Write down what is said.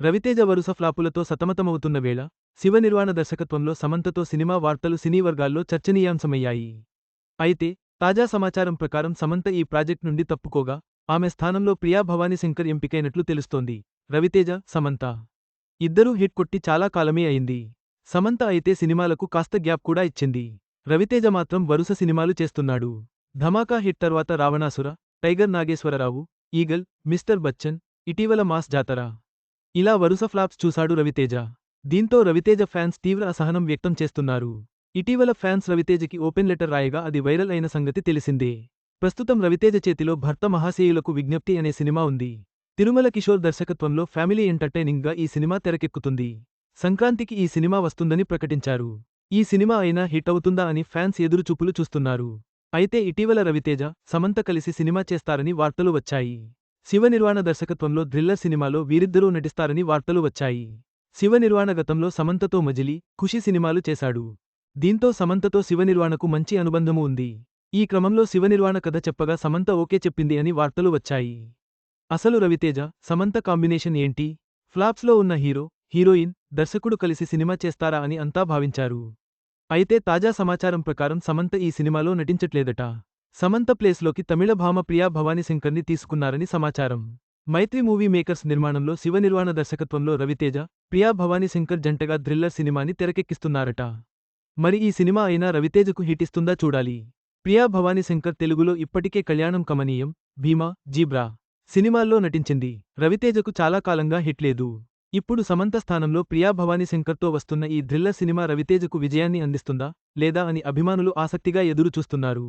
రవితేజ వరుస ఫ్లాపులతో సతమతమవుతున్న వేళ శివ నిర్వాణ దర్శకత్వంలో సమంతతో సినిమా వార్తలు సినీ వర్గాల్లో చర్చనీయాంశమయ్యాయి. అయితే తాజా సమాచారం ప్రకారం సమంత ఈ ప్రాజెక్ట్ నుండి తప్పుకోగా ఆమె స్థానంలో ప్రియా భవానీ శంకర్ ఎంపికైనట్లు తెలుస్తోంది. రవితేజ సమంత. ఇద్దరూ హిట్ కొట్టి చాలా కాలమే అయింది. సమంత అయితే సినిమాలకు కాస్త గ్యాప్ కూడా ఇచ్చింది. రవితేజ మాత్రం వరుస సినిమాలు చేస్తున్నాడు. ధమాకా హిట్ తర్వాత Ravanasura Tiger Nageswararao Eagle Mister Bachchan ఇటీవల మాస్ జాతర. ఇలా వరుస ఫ్లాప్స్ చూశాడు రవితేజ. దీంతో రవితేజ ఫ్యాన్స్ తీవ్ర అసహనం వ్యక్తం చేస్తున్నారు. ఇటీవల ఫ్యాన్స్ రవితేజకి ఓపెన్ లెటర్ రాయగా అది వైరల్ అయిన సంగతి తెలిసిందే. ప్రస్తుతం రవితేజ చేతిలో భర్త మహాశయులకు విజ్ఞప్తి అనే సినిమా ఉంది. తిరుమల కిషోర్ దర్శకత్వంలో ఫ్యామిలీ ఎంటర్టైనింగ్గా ఈ సినిమా తెరకెక్కుతుంది. సంక్రాంతికి ఈ సినిమా వస్తుందని ప్రకటించారు. ఈ సినిమా అయినా హిట్ అవుతుందా అని ఫ్యాన్స్ ఎదురుచూపులు చూస్తున్నారు. అయితే ఇటీవల రవితేజ సమంత కలిసి సినిమా చేస్తారని వార్తలు వచ్చాయి. శివ నిర్వాణ దర్శకత్వంలో థ్రిల్లర్ సినిమాలో వీరిద్దరూ నటిస్తారని వార్తలు వచ్చాయి. శివ నిర్వాణ గతంలో సమంతతో మజిలి ఖుషి సినిమాలు చేశాడు. దీంతో సమంతతో శివ నిర్వాణకు మంచి అనుబంధము ఉంది. ఈ క్రమంలో శివ నిర్వాణ కథ చెప్పగా సమంత ఓకే చెప్పింది అని వార్తలు వచ్చాయి. అసలు రవితేజ సమంత కాంబినేషన్ ఏంటి? ఫ్లాప్స్లో ఉన్న హీరో హీరోయిన్ దర్శకుడు కలిసి సినిమా చేస్తారా అని అంతా భావించారు. అయితే తాజా సమాచారం ప్రకారం సమంత ఈ సినిమాలో నటించట్లేదట. సమంత ప్లేస్లోకి తమిళ భామ ప్రియా భవానీశంకర్ని తీసుకున్నారని సమాచారం. మైత్రి మూవీ మేకర్స్ నిర్మాణంలో శివనిర్వాణ దర్శకత్వంలో రవితేజ ప్రియా భవానీ శంకర్ జంటగా థ్రిల్లర్ సినిమాని తెరకెక్కిస్తున్నారట. మరి ఈ సినిమా అయినా రవితేజకు హిట్ ఇస్తుందా చూడాలి. ప్రియా భవానీ శంకర్ తెలుగులో ఇప్పటికే కళ్యాణం కమనీయం భీమా జీబ్రా సినిమాల్లో నటించింది. రవితేజకు చాలా కాలంగా హిట్ లేదు. ఇప్పుడు సమంత స్థానంలో ప్రియా భవానీశంకర్తో వస్తున్న ఈ థ్రిల్లర్ సినిమా రవితేజకు విజయాన్ని అందిస్తుందా లేదా అని అభిమానులు ఆసక్తిగా ఎదురు చూస్తున్నారు